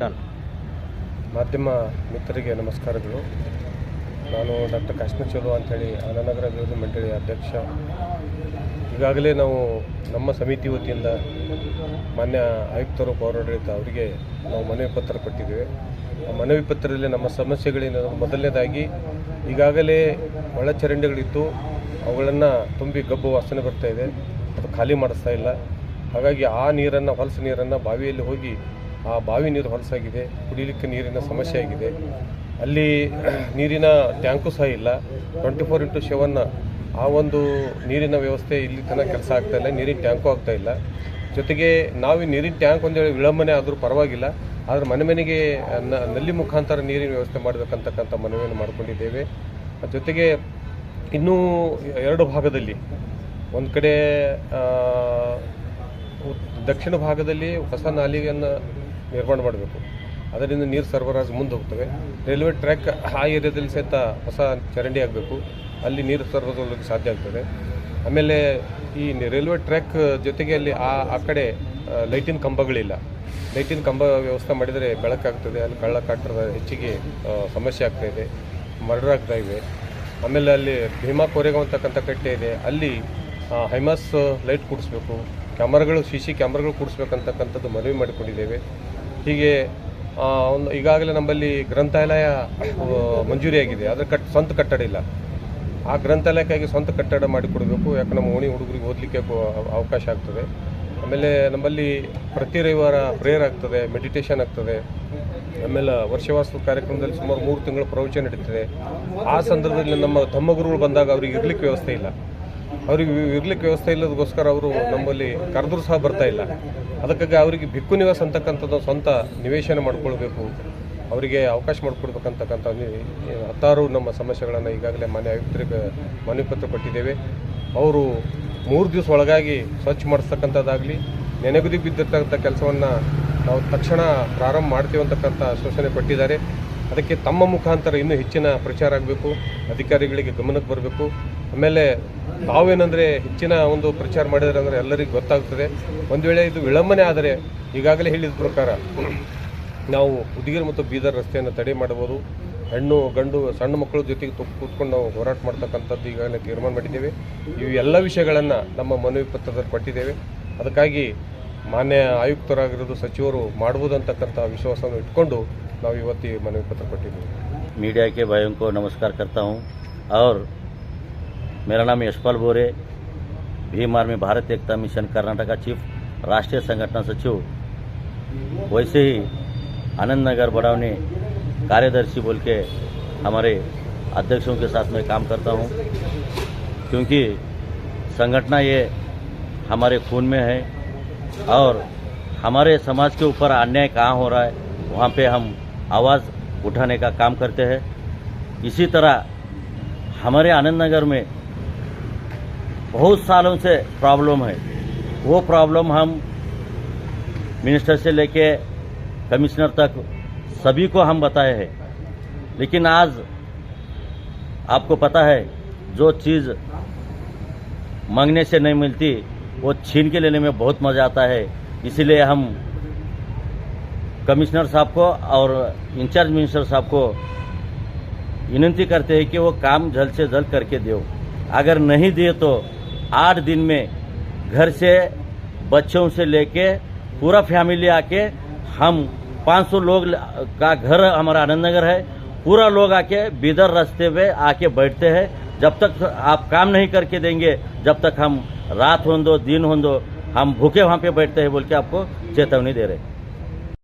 Done ಮಾಧ್ಯಮ ಮಿತ್ರರಿಗೆ ನಮಸ್ಕಾರಗಳು. ನಾನು ಡಾಕ್ಟರ್ ಕಾಶ್ಮೀರ್ ಚಲೋ ಅಂಥೇಳಿ ಆನಂದನಗರ ಅಭಿವೃದ್ಧಿ ಮಂಡಳಿಯ ಅಧ್ಯಕ್ಷ. ಈಗಾಗಲೇ ನಾವು ನಮ್ಮ ಸಮಿತಿ ವತಿಯಿಂದ ಮಾನ್ಯ ಆಯುಕ್ತರು, ಪೌರಾಡಳಿತ ಅವರಿಗೆ ನಾವು ಮನವಿ ಪತ್ರ ಕೊಟ್ಟಿದ್ದೇವೆ. ಆ ಮನವಿ ಪತ್ರದಲ್ಲಿ ನಮ್ಮ ಸಮಸ್ಯೆಗಳೇನು ಮೊದಲನೇದಾಗಿ ಈಗಾಗಲೇ ಒಳಚರಂಡಿಗಳಿದ್ದು ಅವುಗಳನ್ನು ತುಂಬಿ ಗಬ್ಬು ವಾಸನೆ ಬರ್ತಾ ಇದೆ. ಅದು ಖಾಲಿ ಮಾಡಿಸ್ತಾ ಇಲ್ಲ. ಹಾಗಾಗಿ ಆ ನೀರನ್ನು, ಹೊಲಸು ನೀರನ್ನು ಬಾವಿಯಲ್ಲಿ ಹೋಗಿ ಆ ಬಾವಿ ನೀರು ಹೊಲಸಾಗಿದೆ, ಕುಡಿಲಿಕ್ಕೆ ನೀರಿನ ಸಮಸ್ಯೆ ಆಗಿದೆ. ಅಲ್ಲಿ ನೀರಿನ ಟ್ಯಾಂಕು ಸಹ ಇಲ್ಲ. ಟ್ವೆಂಟಿ ಫೋರ್ ಇಂಟು ಸೆವೆನ್ ಆ ಒಂದು ನೀರಿನ ವ್ಯವಸ್ಥೆ ಇಲ್ಲಿ ತನಕ ಕೆಲಸ ಇಲ್ಲ, ನೀರಿನ ಟ್ಯಾಂಕು ಆಗ್ತಾ ಇಲ್ಲ. ಜೊತೆಗೆ ನಾವು ನೀರಿನ ಟ್ಯಾಂಕ್ ಒಂದು ಹೇಳಿ ವಿಳಂಬನೆ ಆದರೂ ಪರವಾಗಿಲ್ಲ, ಆದರೆ ಮನೆ ಮನೆಗೆ ನಲ್ಲಿ ಮುಖಾಂತರ ನೀರಿನ ವ್ಯವಸ್ಥೆ ಮಾಡಬೇಕಂತಕ್ಕಂಥ ಮನವಿಯನ್ನು ಮಾಡಿಕೊಂಡಿದ್ದೇವೆ. ಜೊತೆಗೆ ಇನ್ನೂ ಎರಡು ಭಾಗದಲ್ಲಿ, ಒಂದು ಕಡೆ ದಕ್ಷಿಣ ಭಾಗದಲ್ಲಿ ಹೊಸ ನಾಲಿಗೆಯನ್ನು ನಿರ್ಮಾಣ ಮಾಡಬೇಕು. ಅದರಿಂದ ನೀರು ಸರಬರಾಜು ಮುಂದೆ ಹೋಗ್ತವೆ ರೈಲ್ವೆ ಟ್ರ್ಯಾಕ್ ಆ ಏರಿಯಾದಲ್ಲಿ ಸಹಿತ ಹೊಸ ಚರಂಡಿ ಆಗಬೇಕು. ಅಲ್ಲಿ ನೀರು ಸರಬರಾಜು ಸಾಧ್ಯ ಆಗ್ತದೆ. ಆಮೇಲೆ ಈ ರೈಲ್ವೆ ಟ್ರ್ಯಾಕ್ ಜೊತೆಗೆ ಅಲ್ಲಿ ಆ ಆ ಕಡೆ ಲೈಟಿನ ಕಂಬಗಳಿಲ್ಲ. ಲೈಟಿನ ಕಂಬ ವ್ಯವಸ್ಥೆ ಮಾಡಿದರೆ ಬೆಳಕಾಗ್ತದೆ. ಅಲ್ಲಿ ಕಳ್ಳ ಕಾಟದ ಹೆಚ್ಚಿಗೆ ಸಮಸ್ಯೆ ಆಗ್ತಾ ಇದೆ. ಮರ್ಡರ್ ಆಗ್ತಾ ಇವೆ ಆಮೇಲೆ ಅಲ್ಲಿ ಭೀಮಾ ಕೋರೆಗಾಂವ್ ಅಂತಕ್ಕಂಥ ಕಟ್ಟೆ ಇದೆ. ಅಲ್ಲಿ ಹೈಮಾಸ್ ಲೈಟ್ ಕೂಡಿಸ್ಬೇಕು. ಕ್ಯಾಮರಾಗಳು, ಸಿ ಸಿ ಕ್ಯಾಮ್ರಾಗಳು ಕೂಡಿಸ್ಬೇಕಂತಕ್ಕಂಥದ್ದು ಮನವಿ ಮಾಡಿಕೊಂಡಿದ್ದೇವೆ. ಹೀಗೆ ಒಂದು ಈಗಾಗಲೇ ನಮ್ಮಲ್ಲಿ ಗ್ರಂಥಾಲಯ ಮಂಜೂರಿಯಾಗಿದೆ ಆದರೆ ಕಟ್, ಸ್ವಂತ ಕಟ್ಟಡ ಇಲ್ಲ. ಆ ಗ್ರಂಥಾಲಯಕ್ಕಾಗಿ ಸ್ವಂತ ಕಟ್ಟಡ ಮಾಡಿಕೊಡಬೇಕು. ಯಾಕೆ ನಮ್ಮ ಓಣಿ ಹುಡುಗರಿಗೆ ಓದಲಿಕ್ಕೆ ಅವಕಾಶ ಆಗ್ತದೆ. ಆಮೇಲೆ ನಮ್ಮಲ್ಲಿ ಪ್ರತಿ ರವಿವಾರ ಪ್ರೇಯರ್ ಆಗ್ತದೆ, ಮೆಡಿಟೇಷನ್ ಆಗ್ತದೆ. ಆಮೇಲೆ ವರ್ಷವಾಸ ಕಾರ್ಯಕ್ರಮದಲ್ಲಿ ಸುಮಾರು ಮೂರು ತಿಂಗಳು ಪ್ರವಚನ ನಡೀತದೆ. ಆ ಸಂದರ್ಭದಲ್ಲಿ ನಮ್ಮ ತಮ್ಮ ಗುರುಗಳು ಬಂದಾಗ ಅವ್ರಿಗೆ ಇರಲಿಕ್ಕೆ ವ್ಯವಸ್ಥೆ ಇಲ್ಲ. ಅವ್ರಿಗೆ ಇರ್ಲಿಕ್ಕೆ ವ್ಯವಸ್ಥೆ ಇಲ್ಲದಕ್ಕೋಸ್ಕರ ಅವರು ನಮ್ಮಲ್ಲಿ ಕರೆದ್ರೂ ಸಹ ಬರ್ತಾ ಇಲ್ಲ. ಅದಕ್ಕಾಗಿ ಅವರಿಗೆ ಭಿಕ್ಕು ನಿವಾಸ ಅಂತಕ್ಕಂಥದ್ದು ಸ್ವಂತ ನಿವೇಶನ ಮಾಡ್ಕೊಳ್ಬೇಕು. ಅವರಿಗೆ ಅವಕಾಶ ಮಾಡಿಕೊಡ್ಬೇಕಂತಕ್ಕಂಥ ಹತ್ತಾರು ನಮ್ಮ ಸಮಸ್ಯೆಗಳನ್ನು ಈಗಾಗಲೇ ಮಾನ್ಯ ಆಯುಕ್ತರಿಗೆ ಮನವಿ ಪತ್ರ ಕೊಟ್ಟಿದ್ದೇವೆ. ಅವರು ಮೂರು ದಿವಸ ಒಳಗಾಗಿ ಸ್ವಚ್ಛ ಮಾಡಿಸ್ತಕ್ಕಂಥದ್ದಾಗಲಿ, ನೆನೆಗುದಿಗೆ ಬಿದ್ದಿರ್ತಕ್ಕಂಥ ಕೆಲಸವನ್ನು ನಾವು ತಕ್ಷಣ ಪ್ರಾರಂಭ ಮಾಡ್ತೀವಿ ಅಂತಕ್ಕಂಥ ಆಶ್ವಾಸನೆ ಕೊಟ್ಟಿದ್ದಾರೆ. ಅದಕ್ಕೆ ತಮ್ಮ ಮುಖಾಂತರ ಇನ್ನೂ ಹೆಚ್ಚಿನ ಪ್ರಚಾರ ಆಗಬೇಕು. ಅಧಿಕಾರಿಗಳಿಗೆ ಗಮನಕ್ಕೆ ಬರಬೇಕು. ಆಮೇಲೆ ತಾವೇನಂದರೆ ಹೆಚ್ಚಿನ ಒಂದು ಪ್ರಚಾರ ಮಾಡಿದರೆ ಅಂದರೆ ಎಲ್ಲರಿಗೂ ಗೊತ್ತಾಗ್ತದೆ. ಒಂದು ವೇಳೆ ಇದು ವಿಳಂಬನೆ ಆದರೆ ಈಗಾಗಲೇ ಹೇಳಿದ ಪ್ರಕಾರ ನಾವು ಉದಿಗಿರ್ ಮತ್ತು ಬೀದರ್ ರಸ್ತೆಯನ್ನು ತಡೆ ಮಾಡಬಹುದು. ಹೆಣ್ಣು, ಗಂಡು, ಸಣ್ಣ ಮಕ್ಕಳ ಜೊತೆಗೆ ತುಪ್ಪ ಕೂತ್ಕೊಂಡು ನಾವು ಹೋರಾಟ ಮಾಡ್ತಕ್ಕಂಥದ್ದು ಈಗಾಗಲೇ ತೀರ್ಮಾನ ಮಾಡಿದ್ದೇವೆ. ಇವು ಎಲ್ಲ ವಿಷಯಗಳನ್ನು ನಮ್ಮ ಮನವಿ ಪತ್ರದಲ್ಲಿ ಕೊಟ್ಟಿದ್ದೇವೆ. ಅದಕ್ಕಾಗಿ ಮಾನ್ಯ ಆಯುಕ್ತರಾಗಿರೋದು ಸಚಿವರು ಮಾಡ್ಬೋದಂತಕ್ಕಂಥ ವಿಶ್ವಾಸವನ್ನು ಇಟ್ಕೊಂಡು ನಾವು ಇವತ್ತಿ ಮನವಿ ಪತ್ರ ಕೊಟ್ಟಿದ್ದೇವೆ. ಮೀಡಿಯಾಕ್ಕೆ ಭಯಂಕೋ ನಮಸ್ಕಾರ ಕರ್ತಾವು ಅವ್ರು मेरा नाम Yashpal Bore, Bhim army Bharat Ekta mission Karnataka chief, राष्ट्रीय संगठन सचिव। वैसे ही आनंद नगर बड़ावनी कार्यदर्शी बोल के हमारे अध्यक्षों के साथ मैं काम करता हूँ, क्योंकि संगठना ये हमारे खून में है और हमारे समाज के ऊपर अन्याय कहाँ हो रहा है, वहाँ पे हम आवाज़ उठाने का काम करते हैं। इसी तरह हमारे आनंद नगर में बहुत सालों से प्रॉब्लम है। वो प्रॉब्लम हम मिनिस्टर से लेके कमिश्नर तक सभी को हम बताए हैं। लेकिन आज आपको पता है, जो चीज़ मांगने से नहीं मिलती, वो छीन के लेने में बहुत मज़ा आता है। इसीलिए हम कमिश्नर साहब को और इंचार्ज मिनिस्टर साहब को विनती करते हैं कि वो काम जल्द से जल्द करके दो अगर नहीं दिए तो आठ दिन में घर से, बच्चों से लेके पूरा फैमिली आके हम 500 लोग का घर हमारा आनंद नगर है। पूरा लोग आके बीदर रास्ते पे आके बैठते हैं। जब तक आप काम नहीं करके देंगे, जब तक हम रात हो दो दिन हो दो हम भूखे वहाँ पे बैठते हैं बोल के आपको चेतावनी दे रहे हैं।